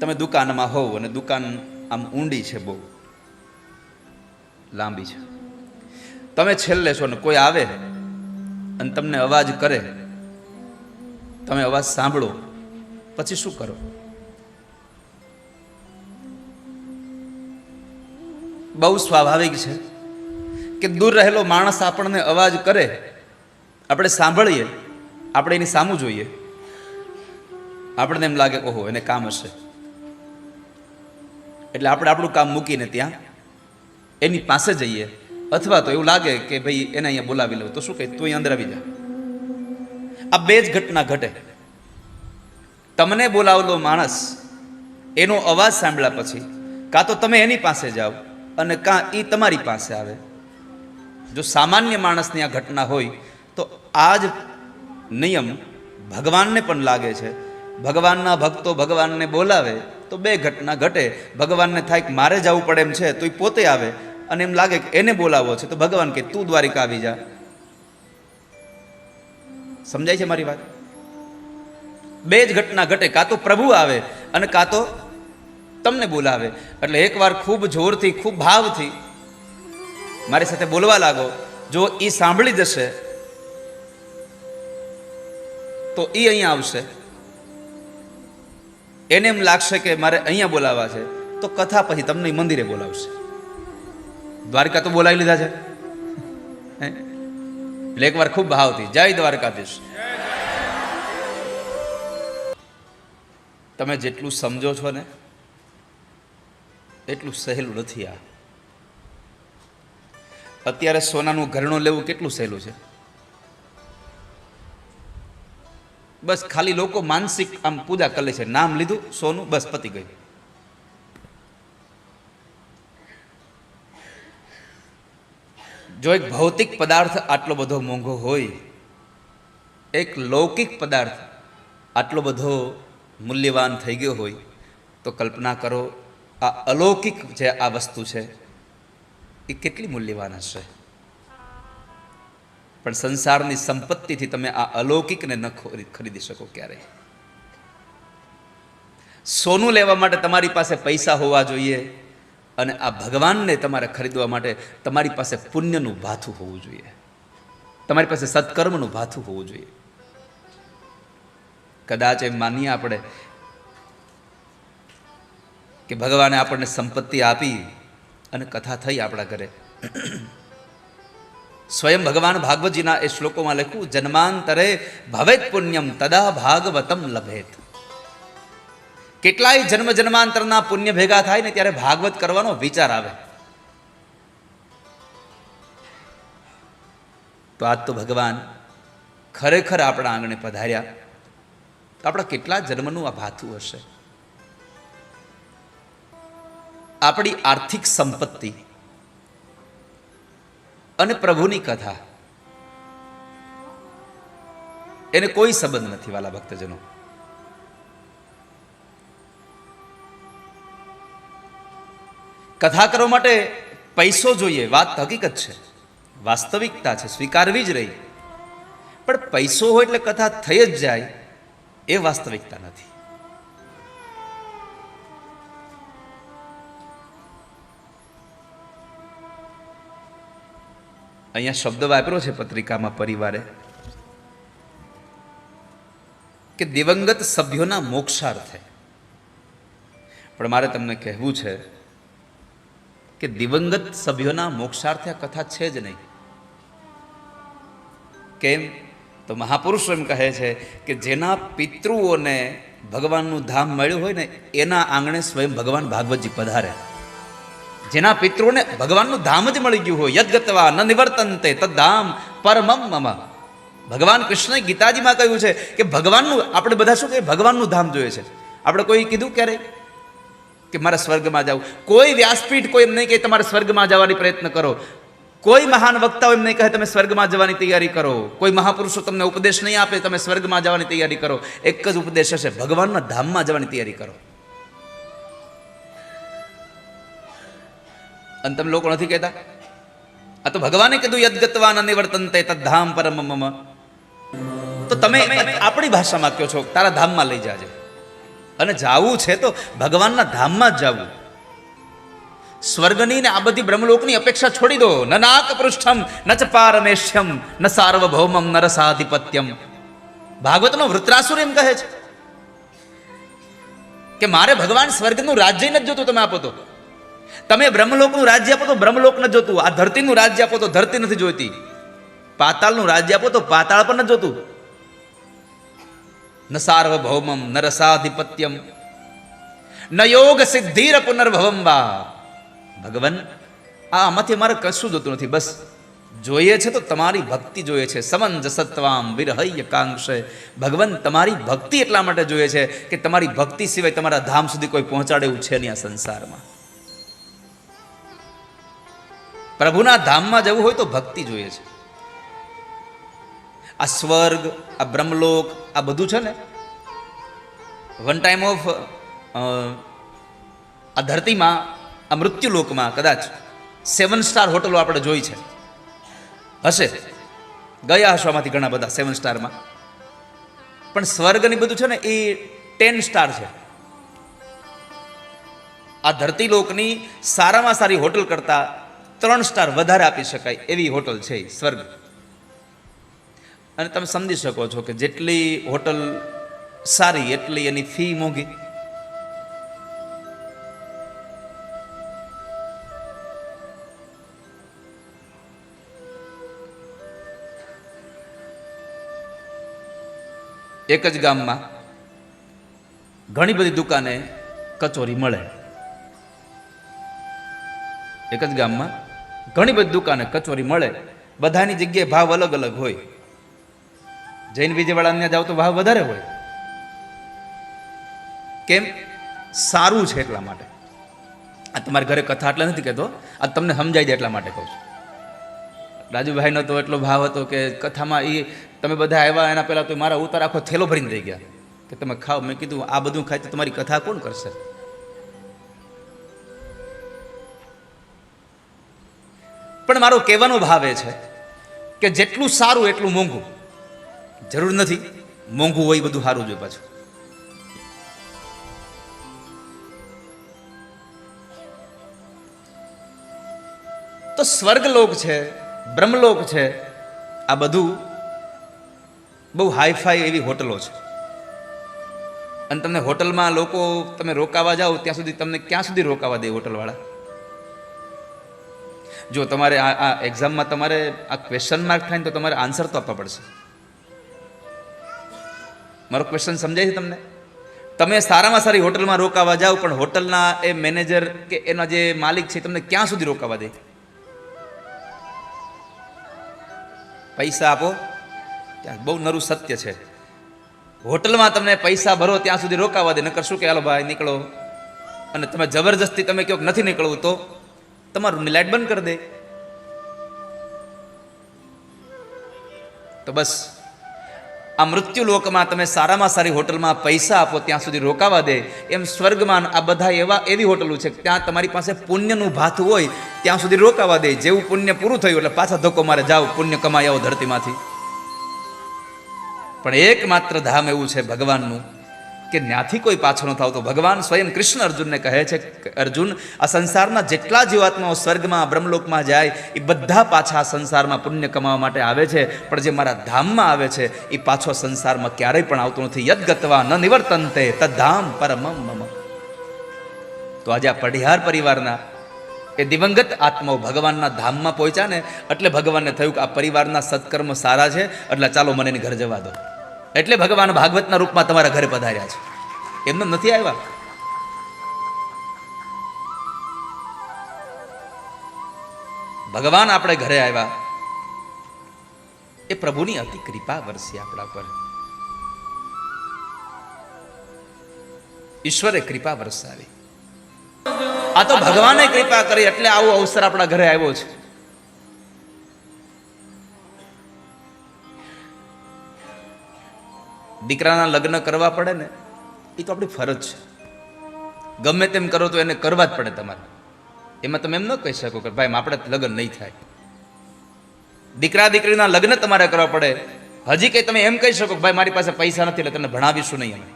તમે દુકાનમાં હોવ અને દુકાન આમ ઊંડી છે બહુ. લાંબી છે. તમે છેલ્લે છો ને કોઈ આવે અને તમને અવાજ કરે, તમે અવાજ સાંભળો, પછી શું કરો? બહુ સ્વાભાવિક છે કે દૂર રહેલો માણસ આપણને અવાજ કરે, આપણે સાંભળીએ, આપણે એની સામું જોઈએ. આપણને એમ લાગે, ઓહો, એને કામ હશે. એટલે આપણે આપણું કામ મૂકીને ત્યાં એની પાસે જઈએ. અથવા તો એવું લાગે કે ભાઈ એને અહીંયા બોલાવી લઉં. તો શું કહે? તું અંદર આવી જા. આ બે જ ઘટના ઘટે. તમને બોલાવેલો માણસ, એનો અવાજ સાંભળ્યા પછી કાં તો તમે એની પાસે જાઓ અને કાં એ તમારી પાસે આવે. જો સામાન્ય માણસની આ ઘટના હોય, તો આ જ નિયમ ભગવાનને પણ લાગે છે. ભગવાનના ભક્તો ભગવાનને બોલાવે તો બે ઘટના ઘટે. ભગવાનને થાય કે મારે જવું પડે એમ છે તો એ પોતે આવે. અને એમ લાગે કે એને બોલાવો છે, તો ભગવાન કે, તું દ્વારિકા આવી જા. સમજાય છે મારી વાત? બે જ ઘટના ઘટે. કાં તો પ્રભુ આવે અને કાં તો તમને બોલાવે. એટલે એકવાર ખૂબ જોરથી, ખૂબ ભાવથી મારી સાથે બોલવા લાગો. જો એ સાંભળી જશે, તો એ અહીંયા આવશે. એને એમ લાગશે કે મારે અહીંયા બોલાવવા છે. તો કથા પછી તમને મંદિરે બોલાવશે. દ્વારકા તો બોલાવી લીધા છે? એટલે એકવાર ખૂબ ભાવતી જય દ્વારકાધીશ. તમે જેટલું સમજો છો ને, એટલું સહેલું નથી આ. અત્યારે સોનાનું ઘરણું લેવું કેટલું સહેલું છે? બસ ખાલી લોકો માનસિક આમ પૂજા કરે છે. નામ લીધું, સોનું, બસ પતી ગયું. જો એક ભૌતિક પદાર્થ આટલો બધો મોંઘો હોય, એક લૌકિક પદાર્થ આટલો બધો મૂલ્યવાન થઈ ગયો હોય, તો કલ્પના કરો આ અલૌકિક જે આ વસ્તુ છે, એ કેટલી મૂલ્યવાન હશે? પણ સંસારની સંપત્તિથી તમે આ અલૌકિકને ન ખોરી- ખરીદી શકો ક્યારેય. સોનું લેવા માટે તમારી પાસે પૈસા હોવા જોઈએ અને આ ભગવાનને તમારે ખરીદવા માટે તમારી પાસે પુણ્યનું ભાથું હોવું જોઈએ. તમારી પાસે સત્કર્મનું ભાથું હોવું જોઈએ. કદાચ એમ માનીએ આપણે કે ભગવાને આપણને સંપત્તિ આપી અને કથા થઈ આપણા ઘરે. સ્વયં ભગવાન ભાગવતજીના એ શ્લોકોમાં લખ્યું, જન્માંતરે ભવેત પુણ્યમ તદા ભાગવતમ લભેત. કેટલાય જન્મ જન્માંતરના પુણ્ય ભેગા થાય ને ત્યારે ભાગવત કરવાનો વિચાર આવે. તો આજ તો ભગવાન ખરેખર આપણા આંગણે પધાર્યા. તો આપણા કેટલા જન્મનું આ ભાથું હશે? આપણી આર્થિક સંપત્તિ અને પ્રભુની કથા. એને કોઈ સંબંધ નથી વાલા ભક્તજનો. કથા કરવા માટે પૈસો જોઈએ, વાત હકીકત છે. વાસ્તવિકતા છે, સ્વીકારવી જ રહી. પણ પૈસો હોય એટલે કથા થઈ જ જાય, એ વાસ્તવિકતા નથી. અહીંયા શબ્દ વાપર્યો છે પત્રિકામાં પરિવારે, કે દિવંગત સભ્યોના મોક્ષાર્થે. પણ મારે તમને કહેવું છે કે દિવંગત સભ્યોના મોક્ષાર્થે આ કથા છે જ નહીં. કેમ? તો મહાપુરુષો એમ કહે છે કે જેના પિતૃઓને ભગવાનનું ધામ મળ્યું હોય ને, એના આંગણે સ્વયં ભગવાન ભાગવતજી પધારે જેના પિત્રોને ભગવાનનું ધામ જ મળી ગયું હોય, યદગતવા ન નિવર્તનતે તદ્ધામ પરમમ મમ. ભગવાન કૃષ્ણએ ગીતાજીમાં કહ્યું છે કે ભગવાનનું, આપણે બધા શું કહીએ? ભગવાનનું ધામ જોઈએ છે. આપણે કોઈ કીધું ક્યારે? કે મારે સ્વર્ગમાં જાવ કોઈ વ્યાસપીઠ કોઈ એમ નહીં કહે તમારે સ્વર્ગમાં જવાની પ્રયત્ન કરો. કોઈ મહાન વક્તાઓ એમ નહીં કહે તમે સ્વર્ગમાં જવાની તૈયારી કરો. કોઈ મહાપુરુષો તમને ઉપદેશ નહીં આપે તમે સ્વર્ગમાં જવાની તૈયારી કરો. એક જ ઉપદેશ હશે, ભગવાનના ધામમાં જવાની તૈયારી કરો. અને તમે લોકો નથી કહેતા? આ તો ભગવાને કીધું યદગતવાન નિવર્તનતે તદ્ધામ પરમ મમ. તો તમે આપણી ભાષામાં કહો છો તારા ધામમાં લઈ જાજે. અને જાવું છે તો ભગવાનના ધામમાં જ જાવું. સ્વર્ગની ને આ બધી બ્રહ્મલોકની અપેક્ષા છોડી દો. ન નાક પૃષ્ઠમ ન ચ પારમેશ્યમ ન સાર્વભૌમમ ન રસાધિપત્યમ. ભાગવતનો વૃત્રાસુર એમ કહે છે કે મારે ભગવાન સ્વર્ગનું રાજ્ય નથી જોતું તમે આપો તો. તમે બ્રહ્મલોકનું રાજ્ય આપો તો બ્રહ્મલોક નથી જોતું. આ ધરતીનું રાજ્ય આપો તો ધરતી નથી જોઈતી. પાતાળનું રાજ્ય આપો તો પાતાળ પણ ન જોતું. ન સાર્વભૌમમ, ન રસાધિપત્યમ, ન યોગ સિદ્ધિર પુનર્ભવમ વા. ભગવાન, આ આમાંથી મારે કશું જોતું નથી. બસ, જોઈએ છે તો તમારી ભક્તિ જોઈએ છે. સમંજ સત્વામ વિરહય કાંક્ષે ભગવાન, તમારી ભક્તિ એટલા માટે જોઈએ છે કે તમારી ભક્તિ સિવાય તમારા ધામ સુધી કોઈ પહોંચાડે એવું છે નહીં આ સંસારમાં. પ્રભુના ધામમાં જવું હોય તો ભક્તિ જોઈએ છે. આ સ્વર્ગ, આ બ્રહ્મલોક, આ બધું છે ને વન ટાઈમ ઓફ આ ધરતીમાં, આ મૃત્યુલોકમાં કદાચ સેવન સ્ટાર હોટલો આપણે જોઈ છે. હશે? ગયા હશો આમાંથી ઘણા બધા સેવન સ્ટારમાં પણ સ્વર્ગની બધું છે ને, એ ટેન સ્ટાર છે. આ ધરતી લોકની સારામાં સારી હોટલ કરતાં ત્રણ સ્ટાર વધારે આપી શકાય એવી હોટલ છે સ્વર્ગ. અને તમે સમજી શકો છો કે જેટલી હોટલ સારી, એટલી એની ફી મોંઘી. એક જ ગામમાં ઘણી બધી દુકાને કચોરી મળે. એક જ ગામમાં ઘણી બધી દુકાને કચોરી મળે. બધાની જગ્યાએ ભાવ અલગ અલગ હોય. જૈન વિજયવાળા ત્યાં જાવ તો ભાવ વધારે હોય. કેમ? સારું છે એટલા માટે. આ તમારા ઘરે કથા એટલે નથી કહેતો. આ તમને સમજાઈ જાય એટલા માટે કહું છું. રાજુભાઈનો તો એટલો ભાવ હતો કે કથામાં એ તમે બધા આવ્યા એના પહેલાં તો મારા ઉતાર આખો થેલો ભરીને રહી ગયા. કે તમે ખાઓ. મેં કીધું, આ બધું ખાય તો તમારી કથા કોણ કરશે? પણ મારો કહેવાનો ભાવ એ છે કે જેટલું સારું એટલું મોંઘું. જરૂર નથી, મોંઘું હોય બધું સારું જોઈએ પાછું. તો સ્વર્ગલોક છે, બ્રહ્મલોક છે, આ બધું બહુ હાઈફાઈ એવી હોટલો છે. અને તમને હોટલમાં લોકો, તમે રોકાવા જાઓ, ત્યાં સુધી તમને ક્યાં સુધી રોકાવા દે હોટલવાળા? જો તમારે આ આ એક્ઝામમાં તમારે આ ક્વેશ્ચન માર્ક થાય ને તો તમારે આન્સર તો આપવા પડશે. મારો ક્વેશ્ચન સમજાય છે તમને? તમે સારામાં સારી હોટલમાં રોકાવા જાઓ, પણ હોટલના એ મેનેજર કે એના જે માલિક છે તમને ક્યાં સુધી રોકાવા દે? પૈસા આપો. ત્યાં બહુ નરું સત્ય છે. હોટલમાં તમને પૈસા ભરો, ત્યાં સુધી રોકાવા દે. નકર શું કે, હાલો ભાઈ, નીકળો. અને તમે જબરજસ્તી તમે ક્યાંક નથી નીકળવું તો? તમારું લાઇટ બંધ કરી દે. તો બસ. આ મૃત્યુ લોકમાં તમે સારામાં સારી હોટલમાં પૈસા આપો, ત્યાં સુધી રોકાવા દે. એમ સ્વર્ગમાં આ બધા એવા, એવી હોટલો છે ત્યાં તમારી પાસે પુણ્યનું ભાથું હોય, ત્યાં સુધી રોકાવા દે. જેવું પુણ્ય પૂરું થયું એટલે પાછા ધક્કો મારે, જાઓ, પુણ્ય કમાઈ આવો ધરતીમાંથી. પણ એકમાત્ર ધામ એવું છે ભગવાનનું. કે ત્યાંથી કોઈ પાછો ન થાવ ભગવાન સ્વયં કૃષ્ણ અર્જુનને કહે છે અર્જુન, આ સંસારના જેટલા જીવાત્માઓ સ્વર્ગમાં, બ્રહ્મલોકમાં જાય, એ બધા પાછા સંસારમાં પુણ્ય કમાવા માટે આવે છે. પણ જે મારા ધામમાં આવે છે, એ પાછો સંસારમાં ક્યારેય પણ આવતો નથી. યદગતવા ન નિવર્તનતે તદ્ધામ પરમ મમ. તો આજે આ પઢિહાર પરિવારના એ દિવંગત આત્માઓ ભગવાનના ધામમાં પહોંચ્યા ને, એટલે ભગવાનને થયું કે આ પરિવારના સત્કર્મ સારા છે. એટલે ચાલો મને ઘર જવા દો. એટલે ભગવાન ભાગવતના રૂપમાં તમારા ઘરે પધાર્યા છે. એમને નથી આવ્યા? ભગવાન આપણે ઘરે આવ્યા. એ પ્રભુની અતિ કૃપા વરસી આપણા પર. ઈશ્વરે કૃપા વરસાવી. આ તો ભગવાને કૃપા કરી એટલે આવો અવસર આપણા ઘરે આવ્યો છે. દીકરાના લગ્ન કરવા પડે ને એ તો આપણી ફરજ છે. ગમે તેમ કરો તો એને કરવા જ પડે તમારે. એમાં તમે એમ ન કહી શકો કે ભાઈ આપણે લગ્ન નહીં થાય. દીકરા દીકરીના લગ્ન તમારે કરવા પડે. હજી કંઈ તમે એમ કહી શકો ભાઈ, મારી પાસે પૈસા નથી એટલે તમને ભણાવીશું નહીં અમે.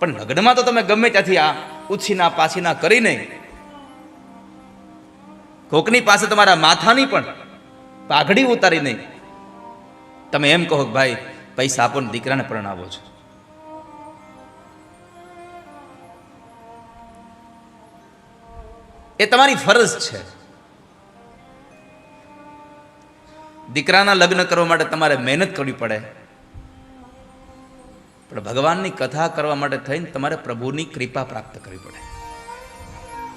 પણ લગ્નમાં તો તમે ગમે ત્યાંથી આ ઉછીના પાછીના કરી નહીં કોકની પાસે તમારા માથાની પણ પાઘડી ઉતારી નહીં તમે એમ કહો ભાઈ પૈસા આપો ને દીકરાને પરણાવો છો. એ તમારી ફરજ છે. દીકરાના લગ્ન કરવા માટે તમારે મહેનત કરવી પડે. પણ ભગવાનની કથા કરવા માટે થઈને તમારે પ્રભુની કૃપા પ્રાપ્ત કરવી પડે.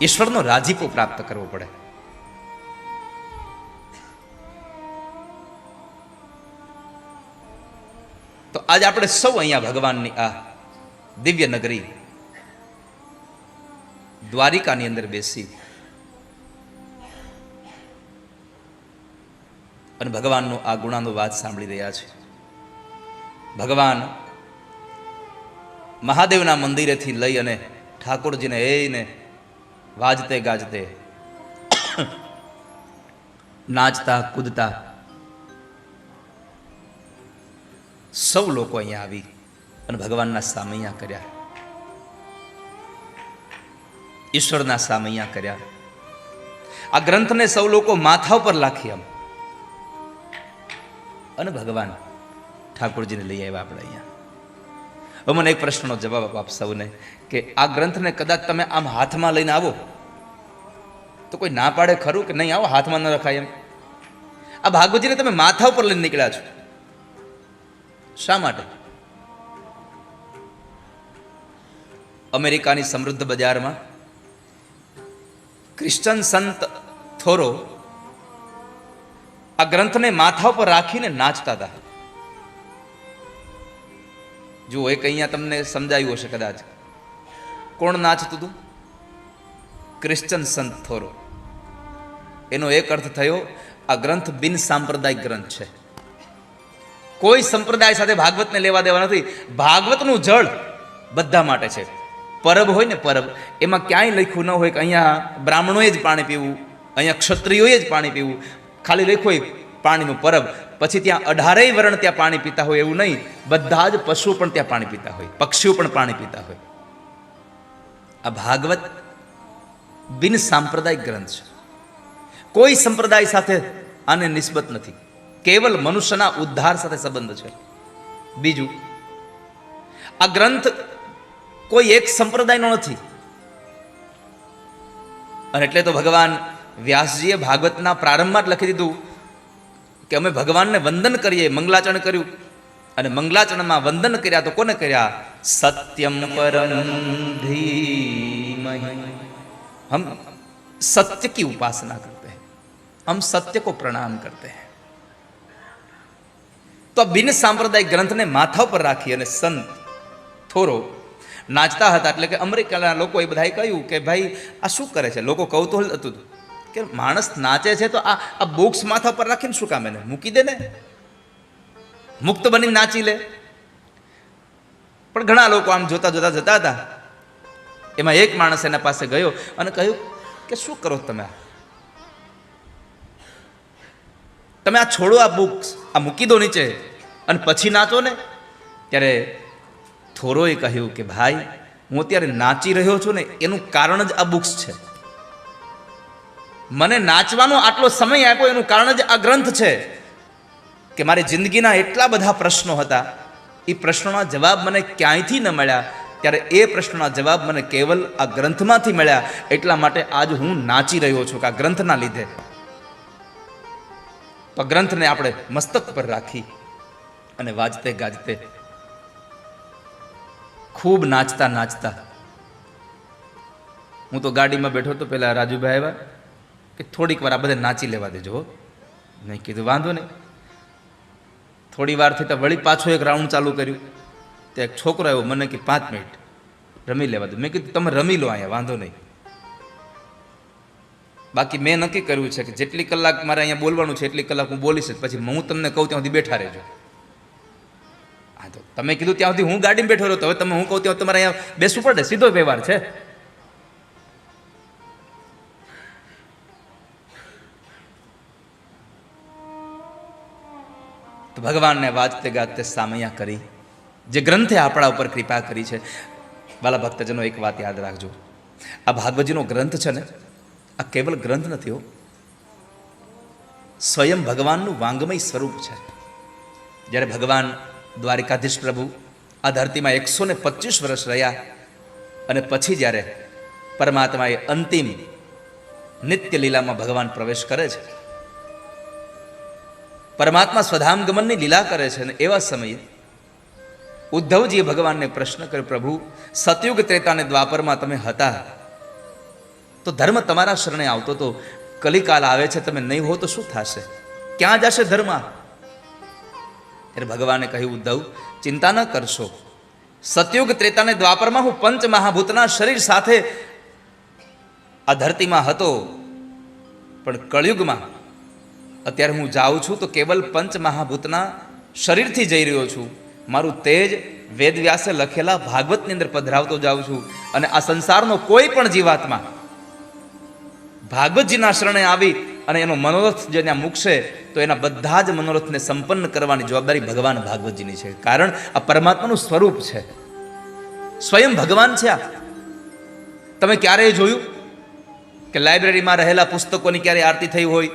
ઈશ્વરનો રાજીપો પ્રાપ્ત કરવો પડે. આજે આપણે સૌ અહીંયા ભગવાનની આ દિવ્ય નગરી દ્વારિકાની અંદર બેસી અને ભગવાનનો આ ગુણાનો વાત સાંભળી રહ્યા છે. ભગવાન મહાદેવના મંદિરેથી લઈ અને ઠાકોરજીને એને વાજતે ગાજતે નાચતા, કૂદતા સૌ લોકો અહીંયા આવી અને ભગવાનના સામૈયા કર્યા. ઈશ્વરના સામૈયા કર્યા. આ ગ્રંથને સૌ લોકો માથા ઉપર લાખી આમ. અને ભગવાન ઠાકોરજીને લઈ આવ્યા આપણે અહીંયા. હવે મને એક પ્રશ્નનો જવાબ આપો આપ સૌને કે આ ગ્રંથને કદાચ તમે આમ હાથમાં લઈને આવો તો કોઈ ના પાડે ખરું કે નહીં? આવો હાથમાં ન રખાય એમ. આ ભાગવતજીને તમે માથા ઉપર લઈને નીકળ્યા છો. શા માટે? અમેરિકાની સમૃદ્ધ બજારમાં ક્રિશ્ચન સંત થોરો આ ગ્રંથને માથા ઉપર રાખીને નાચતા હતા. જુઓ, એક અહીંયા તમને સમજાયું હશે કદાચ. કોણ નાચતું હતું? ક્રિશ્ચન સંત થોરો. એનો એક અર્થ થયો, આ ગ્રંથ બિન સાંપ્રદાયિક ગ્રંથ છે. કોઈ સંપ્રદાય સાથે ભાગવતને લેવા દેવા નથી. ભાગવતનું જળ બધા માટે છે. પરબ હોય ને પરબ, એમાં ક્યાંય લખ્યું ન હોય કે અહીંયા બ્રાહ્મણોએ જ પાણી પીવું, અહીંયા ક્ષત્રિયોએ જ પાણી પીવું. ખાલી લખ્યું હોય પાણીનું પરબ. પછી ત્યાં અઢારેય વર્ણ ત્યાં પાણી પીતા હોય એવું નહીં. બધા જ પશુઓ પણ ત્યાં પાણી પીતા હોય, પક્ષીઓ પણ પાણી પીતા હોય. આ ભાગવત બિન સાંપ્રદાયિક ગ્રંથ છે. કોઈ સંપ્રદાય સાથે આને નિસ્બત નથી. કેવલ મનુષ્યના ઉદ્ધાર સાથે સંબંધ છે. બીજું, આ ગ્રંથ કોઈ એક સંપ્રદાયનો નથી. અને એટલે તો ભગવાન વ્યાસજીએ ભાગવતના પ્રારંભમાં જ લખી દીધું કે અમે ભગવાનને વંદન કરીએ, મંગલાચરણ કર્યું. અને મંગલાચરણમાં વંદન કર્યા તો કોને કર્યા? સત્યમ પરમ હમ, સત્ય કી ઉપાસના કરતે હમ સત્ય કો પ્રણામ કરતે હૈ. તો બિન સાંપ્રદાયિક ગ્રંથને માથા પર રાખી અને સંત થોરો નાચતા હતા. એટલે કે અમેરિકાના લોકોએ બધાએ કહ્યું કે ભાઈ, આ શું કરે છે? લોકો કૌતૂહલ હતું. કે માણસ નાચે છે તો આ આ બુક્સ માથા પર રાખીને શું કામ એને? મૂકી દે ને? મુક્ત બની નાચી લે. પણ ઘણા લોકો આમ જોતા જોતા જતા હતા. એમાં એક માણસ એના પાસે ગયો અને કહ્યું કે શું કરો તમે તમે આ છોડો આ બુક્સ. આ મૂકી દો નીચે. અને પછી નાચો ને. ત્યારે થોરોએ કહ્યું કે, ભાઈ, હું અત્યારે નાચી રહ્યો છું ને, એનું કારણ જ આ બુક્સ છે. મને નાચવાનો આટલો સમય આપ્યો, એનું કારણ જ આ ગ્રંથ છે કે મારી જિંદગીના એટલા બધા પ્રશ્નો હતા. એ પ્રશ્નોના જવાબ મને ક્યાંયથી ન મળ્યા. ત્યારે એ પ્રશ્નના જવાબ મને કેવલ આ ગ્રંથમાંથી મળ્યા. એટલા માટે આજ હું નાચી રહ્યો છું કે આ ગ્રંથના લીધે. ગ્રંથને આપણે મસ્તક પર રાખી અને વાજતે ગાજતે ખૂબ નાચતા નાચતા હું તો ગાડીમાં બેઠો તો પેલા રાજુભાઈ આવ્યા કે થોડીક વાર આ બધા નાચી લેવા દેજો નહીં કીધું, વાંધો નહીં. થોડી વાર થતા વળી પાછો એક રાઉન્ડ ચાલુ કર્યું. ત્યાં એક છોકરો આવ્યો, મને કે, પાંચ મિનિટ, રમી લેવા દો. મેં કીધું, તમે રમી લો અહીંયા, વાંધો નહીં. બાકી મેં નક્કી કર્યું છે કે જેટલી કલાક મારે અહીંયા બોલવાનું છે, એટલી કલાક હું બોલીશ પછી હું તમને કહું ત્યાં સુધી બેઠા રહેજો. હા તો તમે કીધું ત્યાં સુધી હું ગાડીમાં બેઠો રહ્યો, તો હવે તમે હું કહું ત્યાં તમારે અહીંયા બેસવું પડે? સીધો વ્યવહાર છે. તો ભગવાનને વાજતે ગાજતે સામૈયા કરી. જે ગ્રંથે આપણા ઉપર કૃપા કરી છે. બાલા ભક્તજનો, એક વાત યાદ રાખજો. આ ભાગવતજીનો ગ્રંથ છે ને આ કેવલ ગ્રંથ નથી હો. સ્વયં ભગવાનનું વાંગમય સ્વરૂપ છે. જ્યારે ભગવાન દ્વારિકાધીશ પ્રભુ આ ધરતીમાં એકસો ને પચીસ વર્ષ રહ્યા અને પછી જ્યારે પરમાત્માએ અંતિમ નિત્ય લીલામાં ભગવાન પ્રવેશ કરે છે, પરમાત્મા સ્વધામ ગમનની લીલા કરે છે અને એવા સમયે ઉદ્ધવજીએ ભગવાનને પ્રશ્ન કર્યો, પ્રભુ, સતયુગ ત્રેતા અને દ્વાપરમાં તમે હતા. તો ધર્મ તમારા શરણે આવતો તો કલિકાલ આવે છે, તમે નહીં હો તો શું થશે? ક્યાં જશે ધર્મ ત્યારે ભગવાને કહ્યું, ઉદ્ધવ, ચિંતા ન કરશો. સતયુગ ત્રેતાને દ્વાપરમાં હું પંચ મહાભૂતના શરીર સાથે આ ધરતીમાં હતો, પણ કળિયુગમાં અત્યારે હું જાઉં છું તો કેવલ પંચ મહાભૂતના શરીરથી જઈ રહ્યો છું. મારું તેજ વેદવ્યાસે લખેલા ભાગવતની અંદર પધરાવતો જાઉં છું અને આ સંસારનો કોઈ પણ જીવાત્મા ભાગવતજીના શરણે આવી અને એનો મનોરથ જે ત્યાં મૂકશે, તો એના બધા જ મનોરથને સંપન્ન કરવાની જવાબદારી ભગવાન ભાગવતજીની છે. કારણ આ પરમાત્માનું સ્વરૂપ છે. સ્વયં ભગવાન છે આ. તમે ક્યારેય જોયું? કે લાઇબ્રેરીમાં રહેલા પુસ્તકોની ક્યારે આરતી થઈ હોય?